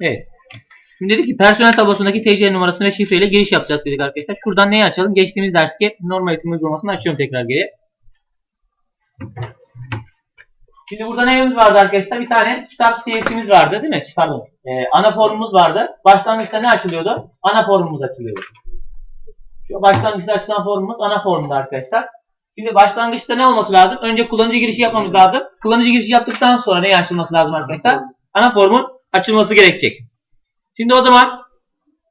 Evet. Şimdi dedik ki personel tablosundaki TC numarasını ve şifreyle giriş yapacağız dedik arkadaşlar. Şuradan neyi açalım? Geçtiğimiz derski normal eğitim uygulamasını açıyorum tekrar geri. Şimdi burada neyimiz vardı arkadaşlar? Bir tane kitap CS'imiz vardı değil mi? Pardon. Ee, ana formumuz vardı. Başlangıçta ne açılıyordu? Ana formumuz açılıyordu. Şu başlangıçta açılan formumuz ana formunda arkadaşlar. Şimdi başlangıçta ne olması lazım? Önce kullanıcı girişi yapmamız lazım. Kullanıcı girişi yaptıktan sonra neye açılması lazım arkadaşlar? Ana formun açılması gerekecek. Şimdi o zaman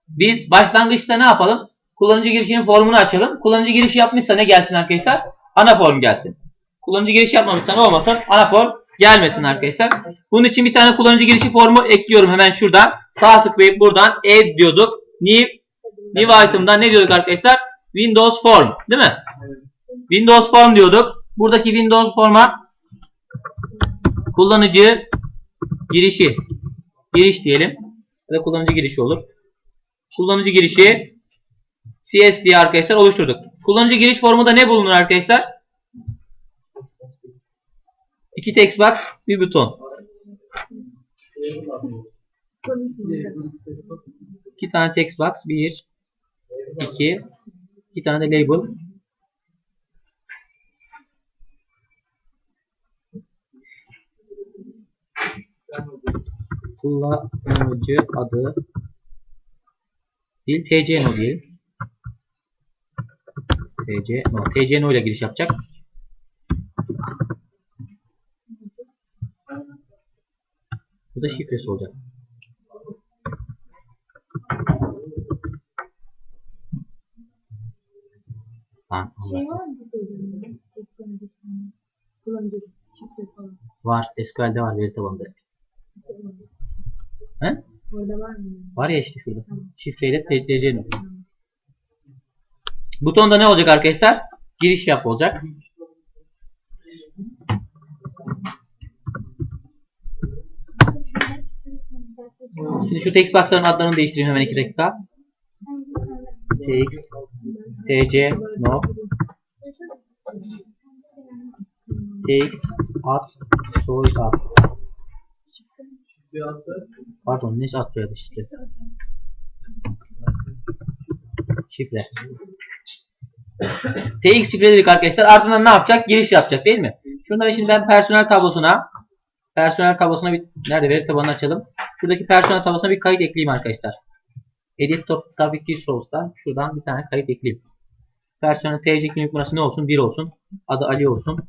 biz başlangıçta ne yapalım? Kullanıcı girişinin formunu açalım. Kullanıcı girişi yapmışsa ne gelsin arkadaşlar? Ana form gelsin. Kullanıcı girişi yapmamışsa ne olmasın? Ana form gelmesin arkadaşlar. Bunun için bir tane kullanıcı girişi formu ekliyorum hemen şuradan. Sağ tıklayıp buradan add diyorduk. New, new item'dan ne diyorduk arkadaşlar? Windows form değil mi? Windows form diyorduk. Buradaki Windows forma kullanıcı girişi giriş diyelim. Ya da kullanıcı girişi olur. Kullanıcı girişi CS arkadaşlar oluşturduk. Kullanıcı giriş formunda ne bulunur arkadaşlar? İki text box, bir buton. İki tane text box, bir, iki, iki tane label. Kullanıcı adı değil TC no değil. TC no. TC no ile giriş yapacak. Bu da şifresi olacak. Tamam, Şey var mı. Kullanıcı şifre falan. Var. SQL'de var veri tabanında. Orada var mı? Var ya işte şurada. Tamam. Şifreyle TC no. Butonda ne olacak arkadaşlar? Giriş yap olacak. Şimdi şu text box'ların adlarını değiştireyim hemen 2 dakika. TX, TC, no, TX, at, soy at. Pardon ne atıyordu şifre? Şifre. TX şifre dedik arkadaşlar. Ardından ne yapacak? Giriş yapacak değil mi? Şunları şimdi ben personel tablosuna personel tablosuna bir nerede veri tabanını açalım. Şuradaki personel tablosuna bir kayıt ekleyeyim arkadaşlar. Edit top tabii ki source'tan şuradan bir tane kayıt ekleyeyim. Personel TC kimlik numarası ne olsun? 1 olsun. Adı Ali olsun.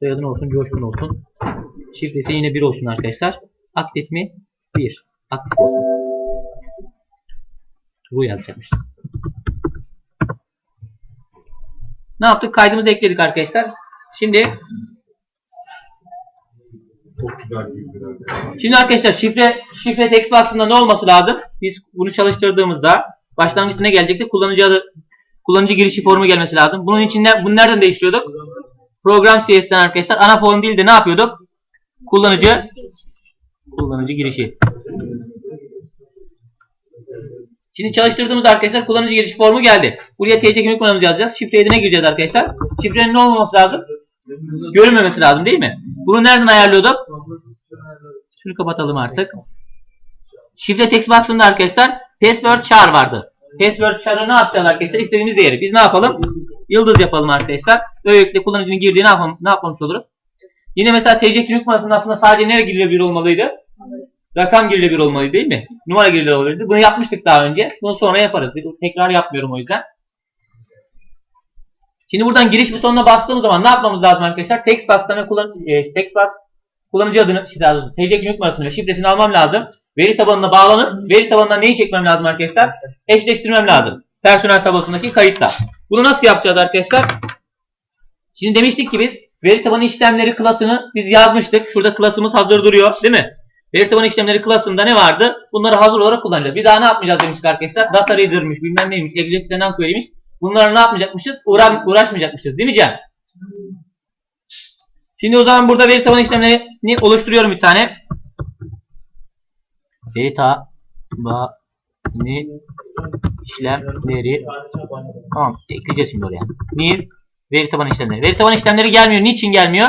Soyadı ne olsun? Coşkun olsun. Şifresi yine 1 olsun arkadaşlar. Aktif mi? 1. Aktif olsun. True yazacakmışız. Ne yaptık? Kaydımızı ekledik arkadaşlar. Şimdi. Şimdi arkadaşlar şifre şifre text box'ında ne olması lazım? Biz bunu çalıştırdığımızda başlangıçta ne gelecekti? Kullanıcı adı kullanıcı girişi formu gelmesi lazım. Bunun için ne, bunu nereden değiştiriyorduk? Program CS'den arkadaşlar ana form değil de ne yapıyorduk? Kullanıcı kullanıcı girişi. Şimdi çalıştırdığımız arkadaşlar kullanıcı giriş formu geldi. Buraya TC kimlik numaramızı yazacağız. Şifreye de ne gireceğiz arkadaşlar? Şifrenin ne olmaması lazım? Görünmemesi lazım değil mi? Bunu nereden ayarlıyorduk? Şunu kapatalım artık. Şifre text box'ında arkadaşlar password char vardı. Password char'ı ne yapacağız arkadaşlar? İstediğimiz değeri. Biz ne yapalım? Yıldız yapalım arkadaşlar. Böylelikle kullanıcının girdiği ne, yapalım, ne yapmamış oluruz? Yine mesela TC kimlik numarasında aslında sadece nereye girilebilir olmalıydı? Rakam girilebilir olmalıydı değil mi? Numara girilebilir olmalıydı. Bunu yapmıştık daha önce. Bunu sonra yaparız. Tekrar yapmıyorum o yüzden. Şimdi buradan giriş butonuna bastığımız zaman ne yapmamız lazım arkadaşlar? Text box'tan ve kullan e, text box kullanıcı adını, işte TC kimlik numarasını ve şifresini almam lazım. Veri tabanına bağlanıp veri tabanından neyi çekmem lazım arkadaşlar? Eşleştirmem lazım. Personel tablosundaki kayıtla. Bunu nasıl yapacağız arkadaşlar? Şimdi demiştik ki biz veri tabanı işlemleri klasını biz yazmıştık. Şurada klasımız hazır duruyor değil mi? Veri tabanı işlemleri klasında ne vardı? Bunları hazır olarak kullanacağız. Bir daha ne yapmayacağız demiştik arkadaşlar? Data reader'mış, bilmem neymiş, execute query'miş. Bunları ne yapmayacakmışız? Uğra uğraşmayacakmışız değil mi Can? Şimdi o zaman burada veri tabanı işlemlerini oluşturuyorum bir tane. Veri tabanı işlemleri Tamam ekleyeceğiz şimdi oraya. New veri tabanı işlemleri. Veri tabanı işlemleri gelmiyor. Niçin gelmiyor?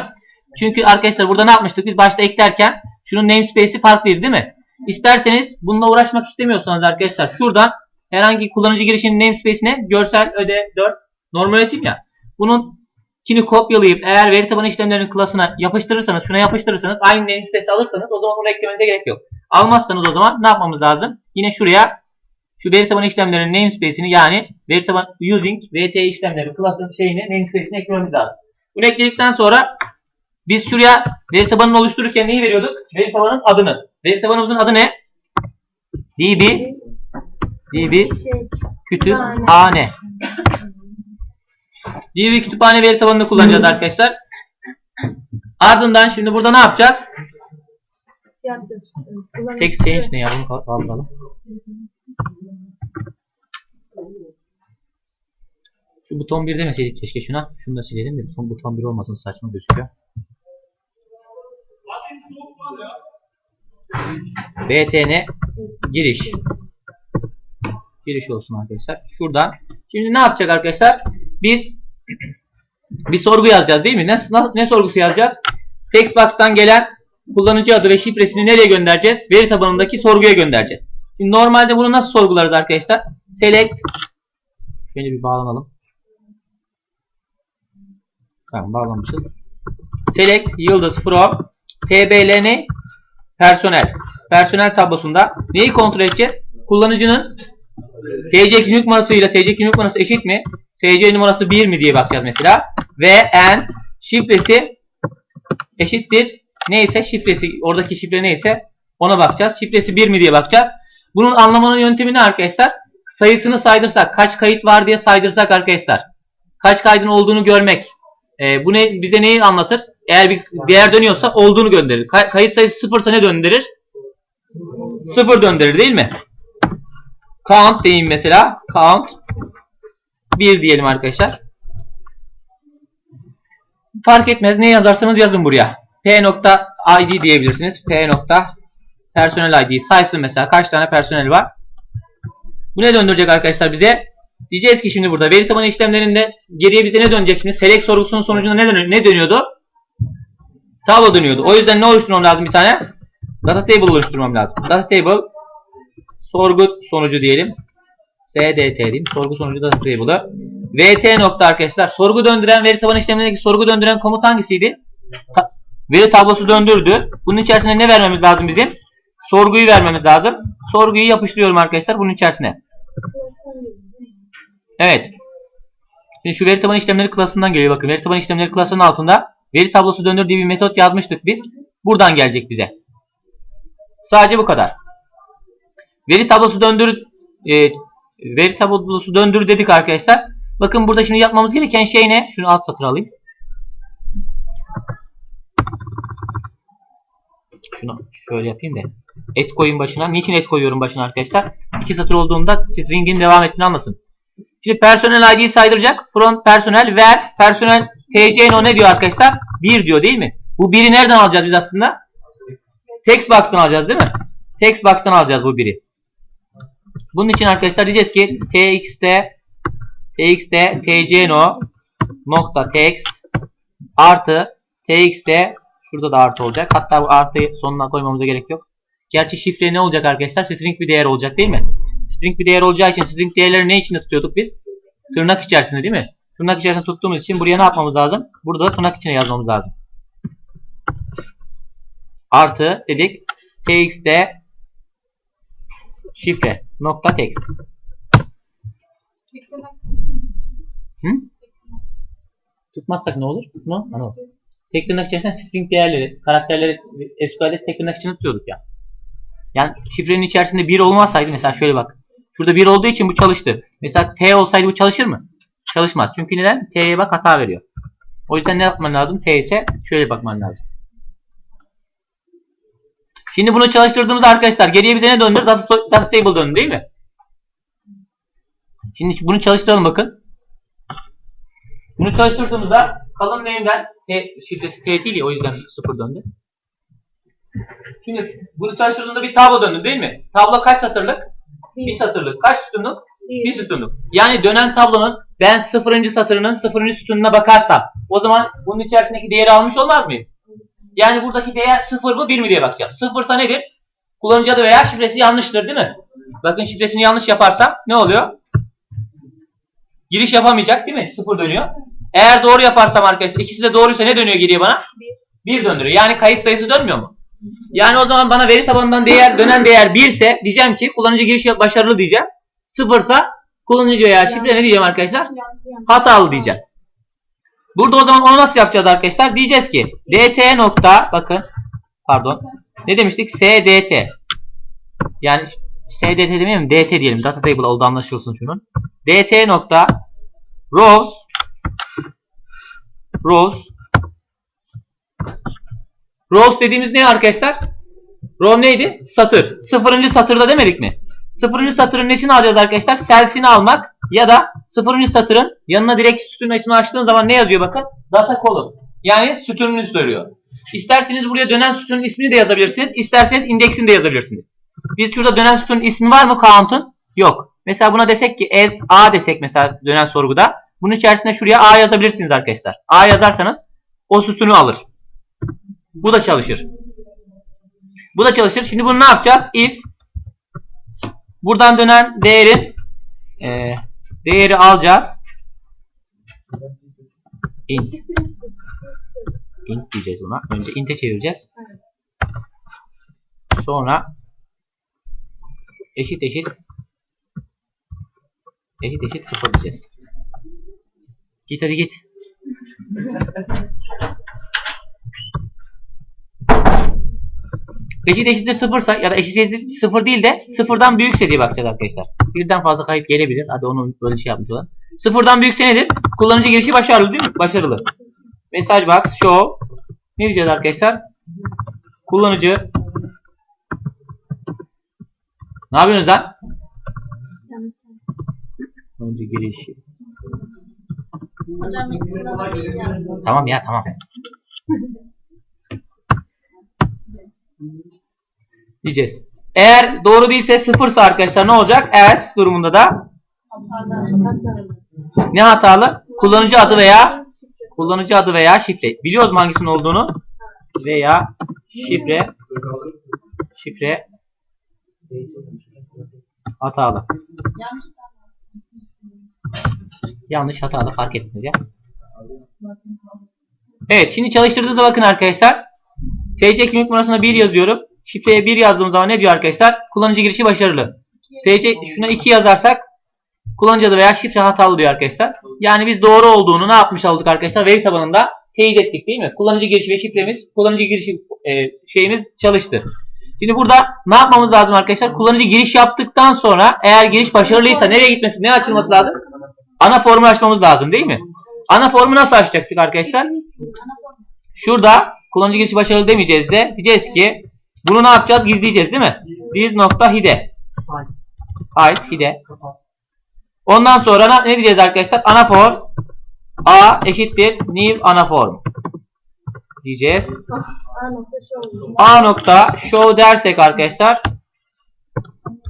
Çünkü arkadaşlar burada ne yapmıştık? Biz başta eklerken şunun namespace'i farklıydı değil mi? İsterseniz bununla uğraşmak istemiyorsanız arkadaşlar şuradan herhangi kullanıcı girişinin namespace'ine görsel öde 4 normal üretim ya. Bunun kini kopyalayıp eğer veri tabanı işlemlerinin klasına yapıştırırsanız, şuna yapıştırırsanız aynı namespace alırsanız o zaman bunu eklemenize gerek yok. Almazsanız o zaman ne yapmamız lazım? Yine şuraya şu veri tabanı işlemlerinin namespace'ini yani veri taban using vt işlemleri klasın şeyini namespace'ini eklememiz lazım. Bunu ekledikten sonra biz şuraya veri tabanını oluştururken neyi veriyorduk? Veri tabanının adını. Veri tabanımızın adı ne? db db kütüphane. db kütüphane veri tabanını kullanacağız arkadaşlar. Ardından şimdi burada ne yapacağız? şey yaptı. Kullanıcı- Text change ne ya? Bunu kal- kaldıralım. Şu buton 1 demeseydik keşke şuna. Şunu da silelim de buton, buton 1 olmasın saçma gözüküyor. Btn giriş. Giriş olsun arkadaşlar. Şuradan. Şimdi ne yapacak arkadaşlar? Biz bir sorgu yazacağız değil mi? Ne, ne, sorgusu yazacağız? Textbox'tan gelen kullanıcı adı ve şifresini nereye göndereceğiz? Veri tabanındaki sorguya göndereceğiz. Şimdi normalde bunu nasıl sorgularız arkadaşlar? Select Şöyle bir bağlanalım. Tamam bağlanmışız. Select yıldız from tbl ne? Personel. Personel tablosunda neyi kontrol edeceğiz? Kullanıcının TC kimlik numarasıyla TC kimlik numarası eşit mi? TC numarası 1 mi diye bakacağız mesela. Ve and şifresi eşittir. Neyse şifresi oradaki şifre neyse ona bakacağız. Şifresi 1 mi diye bakacağız. Bunun anlamanın yöntemi ne arkadaşlar? Sayısını saydırsak, kaç kayıt var diye saydırsak arkadaşlar. Kaç kaydın olduğunu görmek. Ee, bu ne bize neyi anlatır? Eğer bir değer dönüyorsa olduğunu gönderir. Kay- kayıt sayısı sıfırsa ne döndürür? Sıfır döndürür değil mi? Count diyeyim mesela. Count 1 diyelim arkadaşlar. Fark etmez. Ne yazarsanız yazın buraya. P.id diyebilirsiniz. P. Personel ID saysın mesela. Kaç tane personel var? Bu ne döndürecek arkadaşlar bize? Diyeceğiz ki şimdi burada veri tabanı işlemlerinde geriye bize ne dönecek şimdi? Select sorgusunun sonucunda ne, dönüyor, ne dönüyordu? Tablo dönüyordu. O yüzden ne oluşturmam lazım bir tane? Data table oluşturmam lazım. Data table sorgu sonucu diyelim. SDT diyeyim. Sorgu sonucu data table'ı. VT nokta arkadaşlar. Sorgu döndüren veri tabanı işlemlerindeki sorgu döndüren komut hangisiydi? Ta- veri tablosu döndürdü. Bunun içerisine ne vermemiz lazım bizim? Sorguyu vermemiz lazım. Sorguyu yapıştırıyorum arkadaşlar bunun içerisine. Evet. Şimdi şu veri tabanı işlemleri klasından geliyor. Bakın veri tabanı işlemleri klasının altında veri tablosu döndür diye bir metot yazmıştık biz. Buradan gelecek bize. Sadece bu kadar. Veri tablosu döndür e, veri tablosu döndür dedik arkadaşlar. Bakın burada şimdi yapmamız gereken şey ne? Şunu alt satır alayım. Şunu şöyle yapayım da. Et koyun başına. Niçin et koyuyorum başına arkadaşlar? İki satır olduğunda string'in devam ettiğini anlasın. Şimdi personel ID'yi saydıracak. From personel ver personel TC no ne diyor arkadaşlar? 1 diyor değil mi? Bu 1'i nereden alacağız biz aslında? Textbox'tan alacağız değil mi? Textbox'tan alacağız bu 1'i. Bunun için arkadaşlar diyeceğiz ki txt txt tcno nokta text artı txt şurada da artı olacak. Hatta bu artıyı sonuna koymamıza gerek yok. Gerçi şifre ne olacak arkadaşlar? String bir değer olacak değil mi? String bir değer olacağı için string değerleri ne içinde tutuyorduk biz? Tırnak içerisinde değil mi? Tırnak içerisinde tuttuğumuz için buraya ne yapmamız lazım? Burada da tırnak içine yazmamız lazım. Artı dedik txt şifre nokta text. Hı? Tutmazsak ne olur? Tutma. Ana bak. Tek tırnak içerisinde string değerleri, karakterleri SQL'de tek tırnak içinde tutuyorduk ya. Yani şifrenin içerisinde 1 olmazsaydı mesela şöyle bak. Şurada 1 olduğu için bu çalıştı. Mesela T olsaydı bu çalışır mı? Çalışmaz. Çünkü neden? T'ye bak hata veriyor. O yüzden ne yapman lazım? T ise şöyle bakman lazım. Şimdi bunu çalıştırdığımızda arkadaşlar geriye bize ne döndü? Data, data table döndü değil mi? Şimdi bunu çalıştıralım bakın. Bunu çalıştırdığımızda kalın name'den T şifresi T değil ya o yüzden 0 döndü. Şimdi bunu çalıştırdığında bir tablo döndü değil mi? Tablo kaç satırlık? Bir satırlık. Kaç sütunluk? Bir sütunluk. Yani dönen tablonun ben sıfırıncı satırının sıfırıncı sütununa bakarsam o zaman bunun içerisindeki değeri almış olmaz mıyım? Yani buradaki değer sıfır mı bir mi diye bakacağım. Sıfırsa nedir? kullanıcı adı veya şifresi yanlıştır değil mi? Bakın şifresini yanlış yaparsam ne oluyor? Giriş yapamayacak değil mi? Sıfır dönüyor. Eğer doğru yaparsam arkadaşlar ikisi de doğruysa ne dönüyor geriye bana? Bir döndürüyor. Yani kayıt sayısı dönmüyor mu? Yani o zaman bana veri tabanından değer dönen değer 1 ise diyeceğim ki kullanıcı giriş başarılı diyeceğim. Sıfırsa kullanıcı veya şifre ne diyeceğim arkadaşlar? Hatalı diyeceğim. Burada o zaman onu nasıl yapacağız arkadaşlar? Diyeceğiz ki dt nokta bakın pardon ne demiştik? sdt yani sdt demeyelim dt diyelim. Data table oldu anlaşılsın şunun. dt nokta rows rows rows dediğimiz ne arkadaşlar? Row neydi? Satır. Sıfırıncı satırda demedik mi? Sıfırıncı satırın nesini alacağız arkadaşlar? Cell'sini almak ya da sıfırıncı satırın yanına direkt sütunun ismini açtığın zaman ne yazıyor bakın? Data column. Yani sütununu söylüyor. İsterseniz buraya dönen sütunun ismini de yazabilirsiniz. İsterseniz indeksini de yazabilirsiniz. Biz şurada dönen sütunun ismi var mı count'un? Yok. Mesela buna desek ki as a desek mesela dönen sorguda. Bunun içerisinde şuraya a yazabilirsiniz arkadaşlar. A yazarsanız o sütunu alır. Bu da çalışır. Bu da çalışır. Şimdi bunu ne yapacağız? If buradan dönen değerin e, değeri alacağız. Int. Int diyeceğiz buna. Önce int'e çevireceğiz. Sonra eşit eşit eşit eşit sıfır diyeceğiz. Git hadi git. Eşit eşittir sıfırsa ya da eşit eşittir sıfır değil de sıfırdan büyükse diye bakacağız arkadaşlar. Birden fazla kayıp gelebilir. Hadi onu böyle şey yapmış olalım. Sıfırdan büyükse nedir? Kullanıcı girişi başarılı değil mi? Başarılı. Mesaj box show ne diyeceğiz arkadaşlar? Kullanıcı ne yapıyorsunuz lan? Kullanıcı girişi. Tamam ya tamam. Diyeceğiz. Eğer doğru değilse sıfırsa arkadaşlar ne olacak? Else durumunda da ne hatalı? Kullanıcı adı veya kullanıcı adı veya şifre. Biliyoruz hangisinin olduğunu? Veya şifre şifre hatalı. Yanlış. Hatalı fark etmez ya. Evet şimdi çalıştırdığınızda bakın arkadaşlar. TC kimlik numarasına 1 yazıyorum. Şifreye 1 yazdığım zaman ne diyor arkadaşlar? Kullanıcı girişi başarılı. TC şuna 2 yazarsak kullanıcı adı veya şifre hatalı diyor arkadaşlar. Yani biz doğru olduğunu ne yapmış olduk arkadaşlar? Veri tabanında teyit ettik değil mi? Kullanıcı girişi ve şifremiz, kullanıcı girişi e, şeyimiz çalıştı. Şimdi burada ne yapmamız lazım arkadaşlar? Kullanıcı giriş yaptıktan sonra eğer giriş başarılıysa nereye gitmesi, ne açılması lazım? Ana formu açmamız lazım değil mi? Ana formu nasıl açacaktık arkadaşlar? Şurada kullanıcı girişi başarılı demeyeceğiz de diyeceğiz ki bunu ne yapacağız? Gizleyeceğiz değil mi? Biz nokta hide. Ait hide. Ondan sonra ne- diyeceğiz arkadaşlar? Ana form a eşittir new ana form diyeceğiz. A nokta show dersek arkadaşlar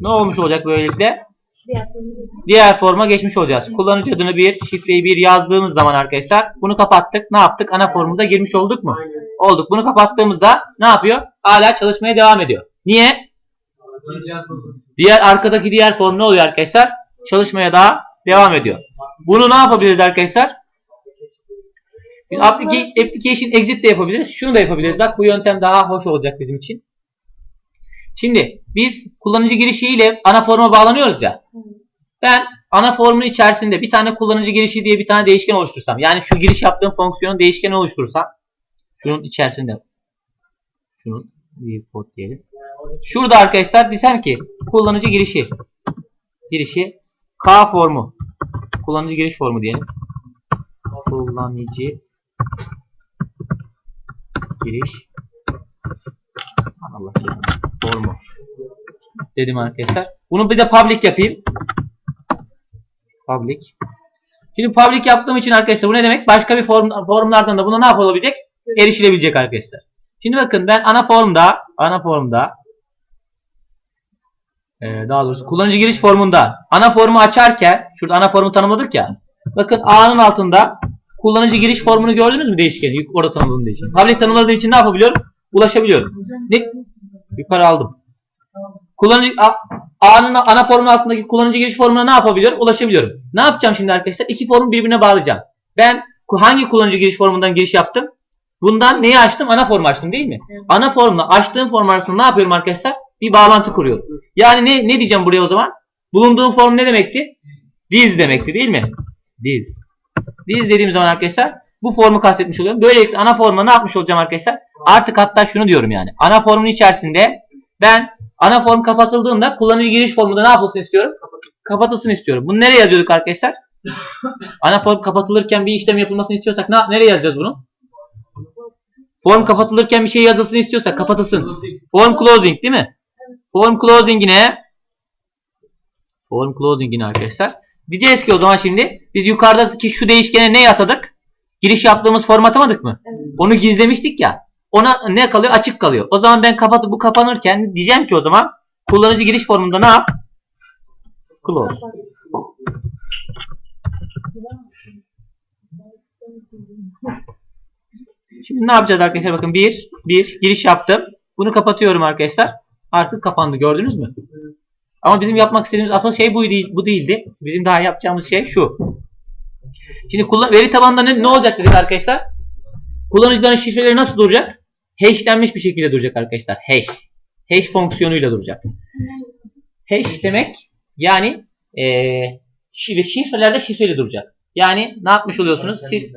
ne olmuş olacak böylelikle? Diğer türlü. Diğer forma geçmiş olacağız. Kullanıcı adını 1, şifreyi 1 yazdığımız zaman arkadaşlar bunu kapattık. Ne yaptık? Ana formumuza girmiş olduk mu? Olduk. Bunu kapattığımızda ne yapıyor? Hala çalışmaya devam ediyor. Niye? Diğer arkadaki diğer form ne oluyor arkadaşlar? Çalışmaya daha devam ediyor. Bunu ne yapabiliriz arkadaşlar? Application exit de yapabiliriz. Şunu da yapabiliriz. Bak bu yöntem daha hoş olacak bizim için. Şimdi biz kullanıcı girişiyle ana forma bağlanıyoruz ya. Ben ana formun içerisinde bir tane kullanıcı girişi diye bir tane değişken oluştursam. Yani şu giriş yaptığım fonksiyonun değişkeni oluşturursam. Şunun içerisinde. Şunun viewport diyelim. Şurada arkadaşlar desem ki kullanıcı girişi. Girişi K formu. Kullanıcı giriş formu diyelim. Kullanıcı giriş Allah. Formu. Dedim arkadaşlar. Bunu bir de public yapayım. Public. Şimdi public yaptığım için arkadaşlar bu ne demek? Başka bir form, formlardan da buna ne yapılabilecek? Erişilebilecek arkadaşlar. Şimdi bakın ben ana formda ana formda ee, daha doğrusu kullanıcı giriş formunda ana formu açarken şurada ana formu tanımladık ya. Bakın A'nın altında kullanıcı giriş formunu gördünüz mü değişkeni? Orada tanımladığım için. Public tanımladığım için ne yapabiliyorum? Ulaşabiliyorum. Ne? Yukarı aldım. kullanıcı A'nın ana formun altındaki kullanıcı giriş formuna ne yapabiliyorum? Ulaşabiliyorum. Ne yapacağım şimdi arkadaşlar? İki formu birbirine bağlayacağım. Ben hangi kullanıcı giriş formundan giriş yaptım? Bundan neyi açtım? Ana formu açtım değil mi? Evet. Ana formla açtığım form arasında ne yapıyorum arkadaşlar? Bir bağlantı kuruyorum. Yani ne, ne diyeceğim buraya o zaman? Bulunduğum form ne demekti? Diz demekti değil mi? Diz. Diz dediğim zaman arkadaşlar bu formu kastetmiş oluyorum. Böylelikle ana formla ne yapmış olacağım arkadaşlar? Artık hatta şunu diyorum yani. Ana formun içerisinde ben ana form kapatıldığında kullanıcı giriş formunda ne yapılsın istiyorum? Kapatılsın istiyorum. Bunu nereye yazıyorduk arkadaşlar? ana form kapatılırken bir işlem yapılmasını istiyorsak ne, nereye yazacağız bunu? Form kapatılırken bir şey yazılsın istiyorsak kapatılsın. Form closing değil mi? Form closing'ine form closing'ine arkadaşlar. Diyeceğiz ki o zaman şimdi biz yukarıdaki şu değişkene ne atadık? Giriş yaptığımız form atamadık mı? Evet. Onu gizlemiştik ya. Ona ne kalıyor? Açık kalıyor. O zaman ben kapatıp bu kapanırken diyeceğim ki o zaman kullanıcı giriş formunda ne yap? Close. Şimdi ne yapacağız arkadaşlar? Bakın bir, bir giriş yaptım. Bunu kapatıyorum arkadaşlar. Artık kapandı. Gördünüz mü? Ama bizim yapmak istediğimiz asıl şey bu değil, bu değildi. Bizim daha yapacağımız şey şu. Şimdi kullan veri tabanında ne, ne olacak dedik arkadaşlar? Kullanıcıların şifreleri nasıl duracak? Hashlenmiş bir şekilde duracak arkadaşlar. Hash. Hash fonksiyonuyla duracak. Hash demek yani eee şifre, şifrelerde şifreli duracak. Yani ne yapmış oluyorsunuz? Siz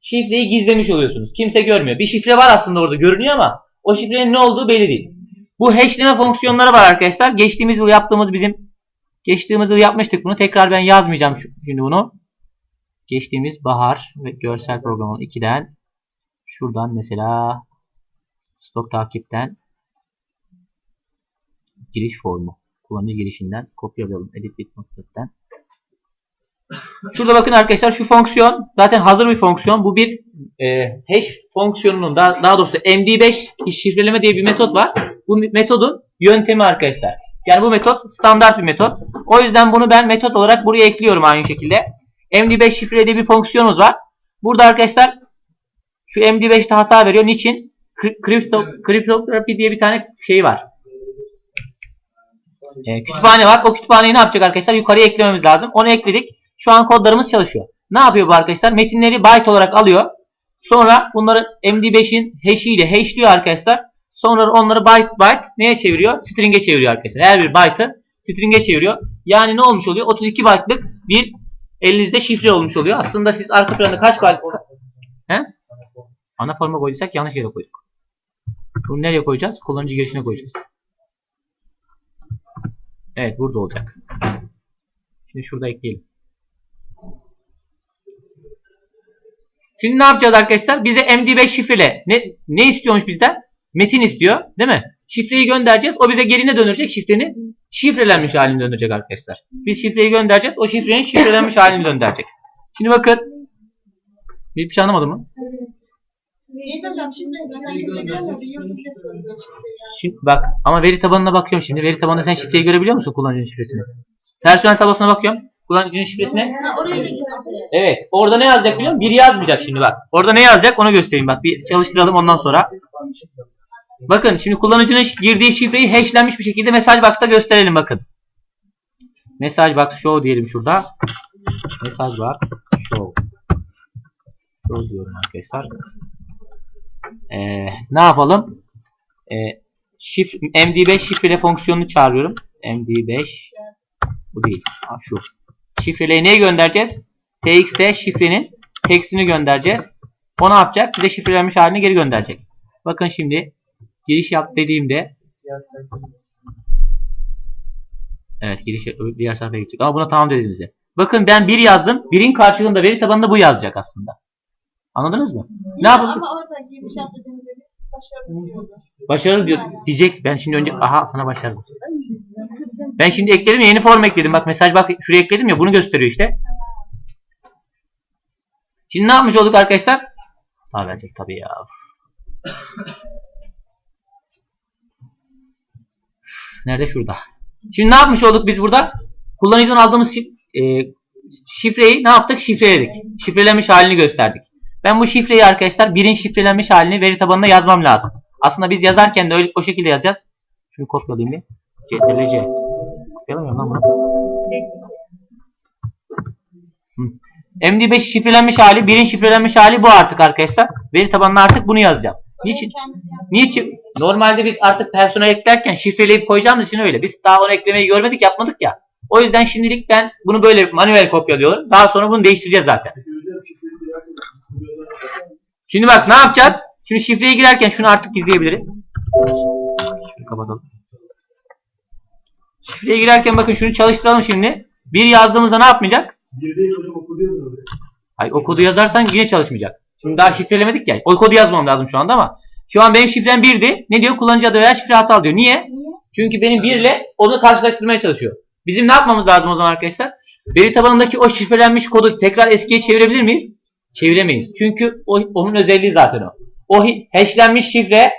şifreyi gizlemiş oluyorsunuz. Kimse görmüyor. Bir şifre var aslında orada görünüyor ama o şifrenin ne olduğu belli değil. Bu hashleme fonksiyonları var arkadaşlar. Geçtiğimiz yıl yaptığımız bizim geçtiğimiz yıl yapmıştık bunu. Tekrar ben yazmayacağım şimdi bunu. Geçtiğimiz bahar ve görsel programı 2'den şuradan mesela stok takipten giriş formu kullanıcı girişinden kopyalayalım edit bitnot'tan. Şurada bakın arkadaşlar şu fonksiyon zaten hazır bir fonksiyon. Bu bir e, hash fonksiyonunun daha, daha doğrusu MD5 şifreleme diye bir metot var. Bu metodun yöntemi arkadaşlar. Yani bu metot standart bir metot. O yüzden bunu ben metot olarak buraya ekliyorum aynı şekilde. MD5 şifre diye bir fonksiyonumuz var. Burada arkadaşlar şu MD5'te hata veriyor. Niçin? Crypto, cryptography diye bir tane şey var. E, kütüphane var. O kütüphaneyi ne yapacak arkadaşlar? Yukarıya eklememiz lazım. Onu ekledik. Şu an kodlarımız çalışıyor. Ne yapıyor bu arkadaşlar? Metinleri byte olarak alıyor. Sonra bunları MD5'in hash'i ile hashliyor arkadaşlar. Sonra onları byte byte neye çeviriyor? String'e çeviriyor arkadaşlar. Her bir byte'ı string'e çeviriyor. Yani ne olmuş oluyor? 32 byte'lık bir elinizde şifre olmuş oluyor. Aslında siz arka planda kaç byte... He? Ana forma koyduysak yanlış yere koyduk. Bunu nereye koyacağız? Kullanıcı girişine koyacağız. Evet burada olacak. Şimdi şurada ekleyelim. Şimdi ne yapacağız arkadaşlar? Bize MD5 şifrele ne, ne istiyormuş bizden? Metin istiyor değil mi? Şifreyi göndereceğiz. O bize geri ne döndürecek? Şifrenin şifrelenmiş halini döndürecek arkadaşlar. Biz şifreyi göndereceğiz. O şifrenin şifrelenmiş halini döndürecek. Şimdi bakın. Bir şey anlamadım mı? Şimdi bak ama veri tabanına bakıyorum şimdi. Veri tabanında sen şifreyi görebiliyor musun kullanıcının şifresini? Personel tablosuna bakıyorum. Kullanıcının oraya da gideceğiz. Evet. Orada ne yazacak biliyor musun? Bir yazmayacak şimdi bak. Orada ne yazacak onu göstereyim bak. Bir çalıştıralım ondan sonra. Bakın şimdi kullanıcının girdiği şifreyi hashlenmiş bir şekilde mesaj box'ta gösterelim bakın. Mesaj box show diyelim şurada. Mesaj box show. Show diyorum arkadaşlar. Ee, ne yapalım? Ee, şif MD5 şifrele fonksiyonunu çağırıyorum. MD5 bu değil. Ha, şu. Şifreleyi neye göndereceğiz? TXT şifrenin tekstini göndereceğiz. O ne yapacak? Bize şifrelenmiş halini geri gönderecek. Bakın şimdi giriş yap dediğimde Evet giriş diğer sayfaya gidecek. Ama buna tamam dediğinizde. Bakın ben bir yazdım. Birin karşılığında veri tabanında bu yazacak aslında. Anladınız mı? Ne yapalım? Ama orada giriş yaptığımızda biz başarılı diyorlar. Başarılı diyor, diyecek. Ben şimdi önce aha sana başarılı. Ben şimdi ekledim yeni form ekledim. Bak mesaj bak şuraya ekledim ya bunu gösteriyor işte. Şimdi ne yapmış olduk arkadaşlar? Hata verecek tabii ya. Nerede? Şurada. Şimdi ne yapmış olduk biz burada? Kullanıcıdan aldığımız şif- e, şifreyi ne yaptık? Şifreledik. Şifrelenmiş halini gösterdik. Ben bu şifreyi arkadaşlar birin şifrelenmiş halini veri tabanına yazmam lazım. Aslında biz yazarken de öyle o şekilde yazacağız. Şunu kopyalayayım bir. CTRL-C. Kopyalamıyorum lan bunu. MD5 şifrelenmiş hali, birin şifrelenmiş hali bu artık arkadaşlar. Veri tabanına artık bunu yazacağım. Niçin? Niçin? Normalde biz artık personel eklerken şifreleyip koyacağımız için öyle. Biz daha onu eklemeyi görmedik, yapmadık ya. O yüzden şimdilik ben bunu böyle manuel kopyalıyorum. Daha sonra bunu değiştireceğiz zaten. Şimdi bak ne yapacağız? Şimdi şifreye girerken şunu artık gizleyebiliriz. Şunu kapatalım. Şifreye girerken bakın şunu çalıştıralım şimdi. Bir yazdığımızda ne yapmayacak? Bir değil hocam okuyoruz orada. Hayır o kodu yazarsan yine çalışmayacak. Şimdi daha şifrelemedik ya. O kodu yazmam lazım şu anda ama. Şu an benim şifrem 1'di. Ne diyor? Kullanıcı adı veya şifre hatalı diyor. Niye? Niye? Çünkü benim 1 ile onu karşılaştırmaya çalışıyor. Bizim ne yapmamız lazım o zaman arkadaşlar? Veri tabanındaki o şifrelenmiş kodu tekrar eskiye çevirebilir miyiz? Çeviremeyiz. Çünkü o, onun özelliği zaten o. O hashlenmiş şifre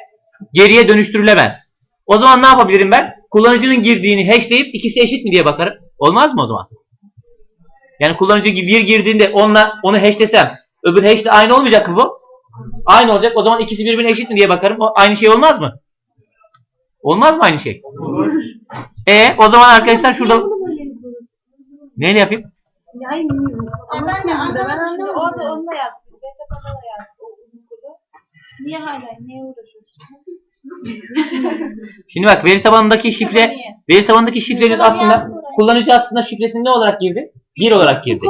geriye dönüştürülemez. O zaman ne yapabilirim ben? Kullanıcının girdiğini hashleyip ikisi eşit mi diye bakarım. Olmaz mı o zaman? Yani kullanıcı bir girdiğinde onunla onu hashlesem öbür hashle aynı olmayacak mı bu? Aynı olacak. O zaman ikisi birbirine eşit mi diye bakarım. O aynı şey olmaz mı? Olmaz mı aynı şey? E o zaman arkadaşlar şurada neyle yapayım? Yani. Ama ben de şimdi ben şimdi orada onu da yazdım. Beta bana da yazdı o uzun kodu. Niye hala niye uğraşıyorsun? Şimdi bak veri tabanındaki şifre veri tabanındaki şifreniz aslında kullanıcı aslında şifresini ne olarak girdi? Bir olarak girdi.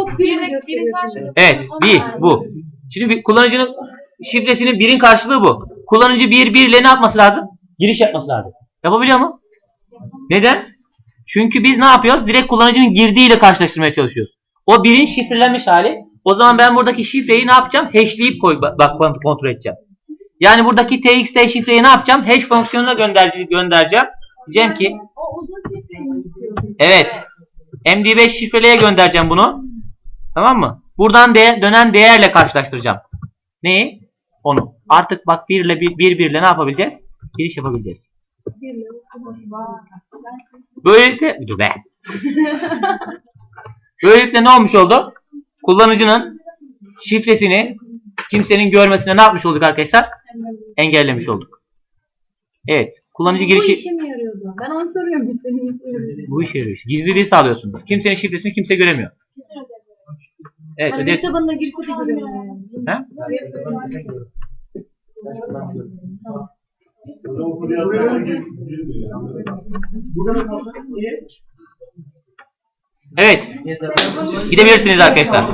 Evet, bir bu. Şimdi bir kullanıcının şifresinin birin karşılığı bu. Kullanıcı bir bir ile ne yapması lazım? Giriş yapması lazım. Yapabiliyor mu? Neden? Çünkü biz ne yapıyoruz? Direkt kullanıcının girdiğiyle karşılaştırmaya çalışıyoruz. O birin şifrelenmiş hali. O zaman ben buradaki şifreyi ne yapacağım? Hashleyip koy bak kontrol edeceğim. Yani buradaki txt şifreyi ne yapacağım? Hash fonksiyonuna gönderce göndereceğim. Diyeceğim ki. Evet. MD5 şifreliğe göndereceğim bunu. Tamam mı? Buradan de dönen değerle karşılaştıracağım. Neyi? Onu. Artık bak 1 ile 1, 1, ile ne yapabileceğiz? Giriş yapabileceğiz. Birle. Böylelikle dur be. Böylelikle ne olmuş oldu? Kullanıcının şifresini kimsenin görmesine ne yapmış olduk arkadaşlar? Engellemiş olduk. Evet. Kullanıcı Bu girişi işe mi yarıyordu? Ben onu soruyorum. Biz seni iyi soruyoruz. bu işe yarıyor. Gizliliği sağlıyorsunuz. Kimsenin şifresini kimse göremiyor. Evet. Hani ödev- tabanına girse de kaldı? Niye? Evet. Gidebilirsiniz arkadaşlar.